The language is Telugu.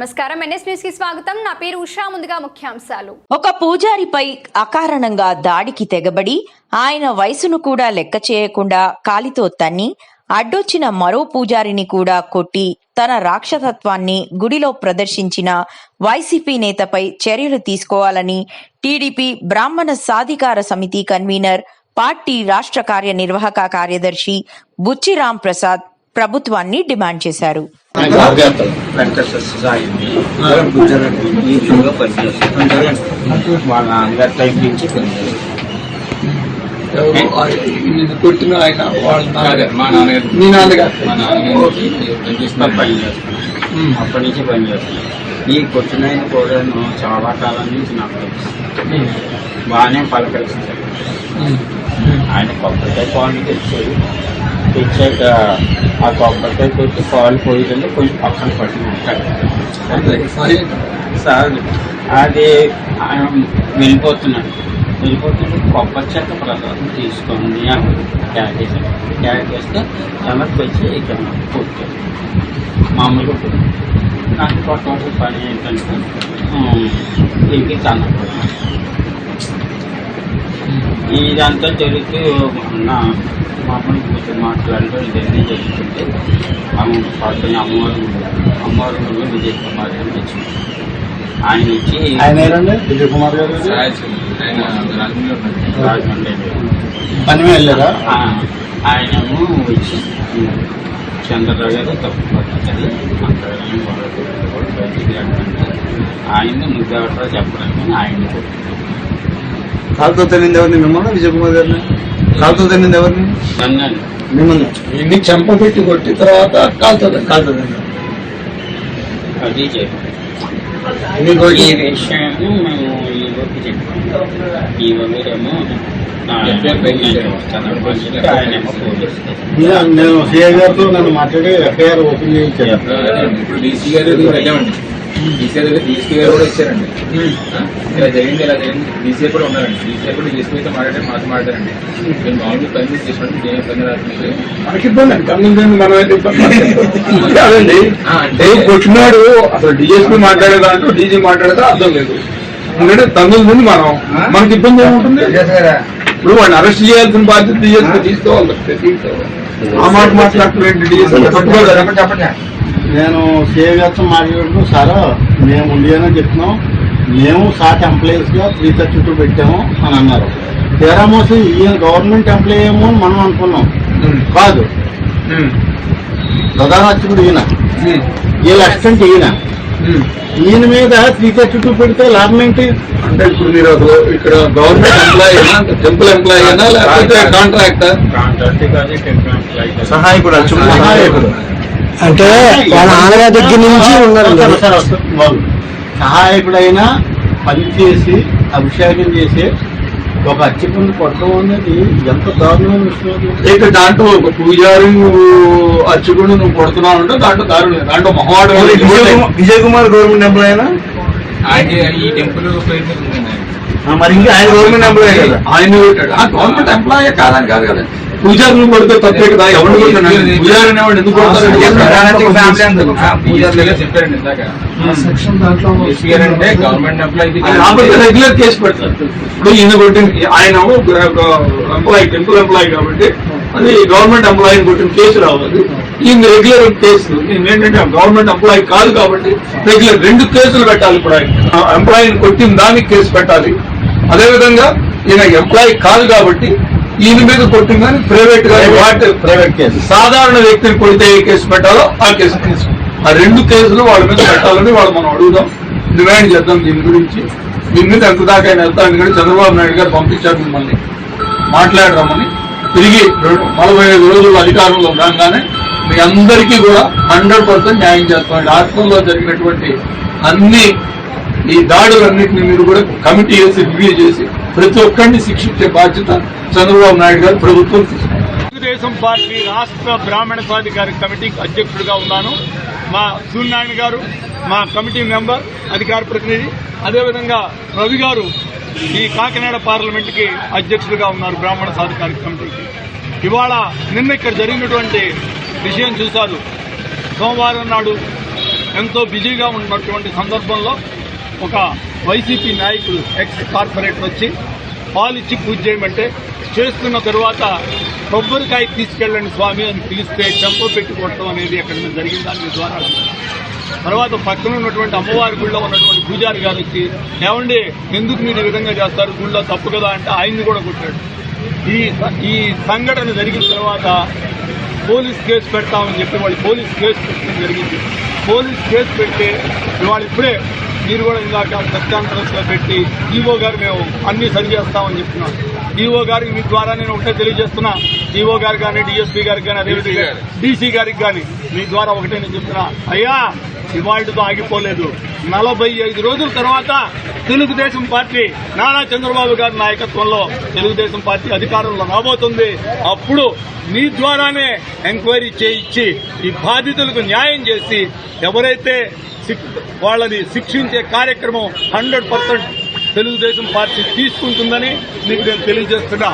నమస్కారం. ఎన్ఎస్ న్యూస్కి స్వాగతం. నా పేరు ఉషా. ముందుగా ముఖ్యాంశాలు. ఒక పూజారిపై అకారణంగా దాడికి తెగబడి ఆయన వయసును కూడా లెక్క చేయకుండా కాలితో తన్ని అడ్డొచ్చిన మరో పూజారిని కూడా కొట్టి తన రాక్షసత్వాన్ని గుడిలో ప్రదర్శించిన వైసీపీ నేతపై చర్యలు తీసుకోవాలని టీడీపీ బ్రాహ్మణ సాధికార సమితి కన్వీనర్ పార్టీ రాష్ట్ర కార్యనిర్వాహక కార్యదర్శి బుచ్చిరాం ప్రసాద్ ప్రభుత్వాన్ని డిమాండ్ చేశారు. వాళ్ళ నుంచి ఇది కొట్టిన ఆయన వాళ్ళ నాన్నగారు మీ నాన్నగారు అప్పటి నుంచి పనిచేస్తాను ఈ కొట్టిన ఆయన కూడా చాలా కాలం నుంచి నాకు తెలుసు. బాగానే పలకరిస్తారు ఆయన కొబ్బరికాయ పాలు తెచ్చాడు తెచ్చాక ఆ కొబ్బరికాయ కొట్టి పాలు పోయిందంటే కొంచెం పక్కన పట్టి ఉంటాడు సార్ అది ఆయన వెళ్ళిపోతున్నాడు వెళ్ళిపోతుంటే కొబ్బరి చెక్క ప్రసాదం తీసుకోండి అని క్యాకేసాడు క్యాకేస్తే ఎవరికి వచ్చి ఇక్కడ కొట్టాడు మామూలుగా కొట్టాడు నాకు కొట్టవలసిన పని ఏంటంటే ఇంటికి తనకు ఇదంతా జరుగుతూ నా మామూలు కూర్చొని మాట్లాడడం ఇవన్నీ జరుగుతుంటే అమ్మ పక్కన అమ్మవారు అమ్మవారు నుండి విజయ్ కుమార్ అని వచ్చింది ఆయన ఇచ్చి ఆయన విజయ్ కుమార్ గారు. ఆయన. రాజమండ్రి పని వెళ్ళారా? ఆయనేమో వచ్చి చంద్రరావు గారు తప్పు రమ్మంటే ఆయన్ని నువ్వెవరో చెప్పడానికి ఆయన కాలుతో తినింది ఎవరిని మిమ్మల్ని విజయ్ కుమార్ గారిని కాలుతో తినింది ఎవరిని నన్ను మిమ్మల్ని ఇన్ని చెంప పెట్టి కొట్టి తర్వాత కాలుతో కాలుతో అది మీకు ఈ మేము ఈ చెప్పాము. ఈ నేను సిఐ గారితో నన్ను మాట్లాడి ఎఫ్ఐఆర్ ఓపెన్ చేయించాను. ఇప్పుడు డీసీ గారి వెళ్ళామండి. డీసీ గారి దగ్గర డీసీ గారు కూడా ఇచ్చారండి? ఇలా జరిగింది ఇలా జరిగింది. డీసీ కూడా ఉన్నారండి. డీసీ కూడా డీసీ అయితే మాట్లాడే మాతో మాట్లాడండి. నేను మామూలుగా పని చేసినట్టు నేను ఇబ్బంది రాదు మనకి ఇబ్బంది అంటే కొట్టినాడు అసలు డిఎస్పీ మాట్లాడే దాంట్లో డీజీ మాట్లాడితే అర్థం లేదు. ఎందుకంటే తమిళ నుండి మనం మనకి ఇబ్బంది ఏముంటుంది? ఇప్పుడు వాడిని అరెస్ట్ చేయాల్సిన బాధ్యత డిఎస్పీ తీసుకోవాలి. ఆ మాట మాట్లాడుతున్నారు డిఎస్పీ చెప్పండి. నేను గారితో మాట్లాడుతూ సార్ మేము ఉండియానే చెప్తున్నాం. మేము సాట్ ఎంప్లాయీస్గా త్రీ థర్టీ టూ పెట్టాము అని అన్నారు. తీరా మోసి ఈయన గవర్నమెంట్ ఎంప్లాయీ ఏమో అని మనం అనుకున్నాం. కాదు. ప్రధాన అర్చకుడు ఈయన. వీళ్ళ అసిస్టెంట్ ఈయన. ఈయన మీద త్రీ థర్టీ టూ పెడితే లాభం ఏంటి? అంటే ఇప్పుడు మీరు అసలు ఇక్కడ గవర్నమెంట్ ఎంప్లాయీ టెంపుల్ ఎంప్లాయీ అయినా లేకపోతే కాంట్రాక్టర్. సహాయకుడు. సహాయకుడు. అంటే వాళ్ళ నాన్నగారి దగ్గర నుంచి ఉన్నారు సహాయకుడైనా పని చేసి అభిషేకం చేసి ఒక అర్చకుని కొట్టడం అనేది ఎంత దారుణమైన విషయం. ఇక దాంట్లో ఒక పూజారి నువ్వు అర్చకుడు నువ్వు కొడుతున్నావు అంటే దాంట్లో దారుణం. దాంట్లో మొహవాడు విజయ్ కుమార్ గవర్నమెంట్ ఎంప్లాయ్ ఆయన ఈ టెంపుల్. మరి ఇంకా ఆయన గవర్నమెంట్ ఎంప్లాయ్ కదా? ఆయన గవర్నమెంట్ ఎంప్లాయీ కాదని కాదు కదా. పూజారి నువ్వు కొడితే తప్పే కదా ఎవరు పూజారి అనేవాడు ఎందుకు చెప్పారండి ఇందాక గవర్నమెంట్ ఎంప్లాయీ రెగ్యులర్ కేసు పెడతారు. ఇప్పుడు ఈయన కొట్టిన ఆయన ఎంప్లాయీ టెంపుల్ ఎంప్లాయీ కాబట్టి అది గవర్నమెంట్ ఎంప్లాయీ కొట్టిన కేసు రావాలి. ఈయన రెగ్యులర్ కేసు ఏంటంటే గవర్నమెంట్ ఎంప్లాయీ కాదు కాబట్టి రెగ్యులర్ రెండు కేసులు పెట్టాలి ఇప్పుడు ఆయన. ఎంప్లాయీని కొట్టిన దానికి కేసు పెట్టాలి. అదేవిధంగా ఈయన ఎంప్లాయీ కాదు కాబట్టి ఈయన మీద కొట్టిన కానీ ప్రైవేట్ ప్రైవేట్ కేసు. సాధారణ వ్యక్తిని కొడితే ఏ కేసు పెట్టాలో ఆ కేసు ఆ రెండు కేసులు వాళ్ళ మీద పెట్టాలని వాళ్ళు మనం అడుగుదాం. డిమాండ్ చేద్దాం దీని గురించి. దీని మీద ఎంత దాకా ఆయన వెళ్తాం ఎందుకంటే చంద్రబాబు నాయుడు గారు పంపించారు మిమ్మల్ని. మాట్లాడదామని. తిరిగి నలభై ఐదు రోజులు అధికారంలో రాగానే మీ అందరికీ కూడా హండ్రెడ్ పర్సెంట్ న్యాయం చేస్తాం. రాష్ట్రంలో జరిగినటువంటి అన్ని ఈ దాడులన్నింటినీ మీరు కూడా కమిటీ వేసి రివ్యూ చేసి ప్రతి ఒక్కరిని శిక్షించే బాధ్యత చంద్రబాబు నాయుడు గారు ప్రభుత్వం తెలుగుదేశం పార్టీ రాష్ట్ర బ్రాహ్మణ సాధికారి కమిటీకి అధ్యక్షుడిగా ఉన్నాను. మా సూర్యనారాయణ గారు మా కమిటీ మెంబర్ అధికార ప్రతినిధి అదేవిధంగా రవి గారు ఈ కాకినాడ పార్లమెంట్కి అధ్యక్షుడిగా ఉన్నారు బ్రాహ్మణ సాధికారి కమిటీకి. ఇవాళ నిన్న ఇక్కడ జరిగినటువంటి విషయం చూశారు. సోమవారం నాడు ఎంతో బిజీగా ఉన్నటువంటి సందర్భంలో ఒక వైసీపీ నాయకుడు ఎక్స్ కార్పొరేటర్ వచ్చి పాలు ఇచ్చి పూజ చేయమంటే చేస్తున్న తరువాత కొబ్బరికాయ తీసుకెళ్ళండి స్వామి అని పిలిస్తే చెంప పెట్టుకోవటం అనేది అక్కడ జరిగింది జరిగిన దాని ద్వారా తర్వాత పక్కన ఉన్నటువంటి అమ్మవారి గుళ్ళో ఉన్నటువంటి పూజారి గారు వచ్చి ఏమండి ఎందుకు మీరు ఈ విధంగా చేస్తారు? గుళ్ళో తప్పు కదా అంటే ఆయన్ని కూడా కొట్టాడు. ఈ ఈ సంఘటన జరిగిన తర్వాత పోలీస్ కేసు పెడతామని చెప్పి వాళ్ళు పోలీస్ కేసు పెట్టడం జరిగింది. పోలీస్ కేసు పెట్టి ఇవాళ ఇప్పుడే మీరు కూడా ఇందాక ప్రెస్ కాన్ఫరెన్స్లో పెట్టి ఈవో గారు మేము అన్ని సరి చేస్తామని చెప్తున్నాం ఈవో గారికి మీ ద్వారా నేను ఒకటే తెలియజేస్తున్నా. ఈవో గారు కానీ డిఎస్పీ గారికి కానీ అదేవిధంగా డీసీ గారికి కానీ మీ ద్వారా ఒకటే నేను చెప్తున్నా. అయ్యా ఇవాళతో ఆగిపోలేదు. నలభై ఐదు రోజుల తర్వాత తెలుగుదేశం పార్టీ నారా చంద్రబాబు గారి నాయకత్వంలో తెలుగుదేశం పార్టీ అధికారంలో రాబోతుంది. అప్పుడు మీ ద్వారానే ఎంక్వైరీ చేయించి ఈ బాధితులకు న్యాయం చేసి ఎవరైతే వాళ్ళని శిక్షించే కార్యక్రమం హండ్రెడ్ పర్సెంట్ తెలుగుదేశం పార్టీ తీసుకుంటుందని మీకు నేను తెలియజేస్తున్నా.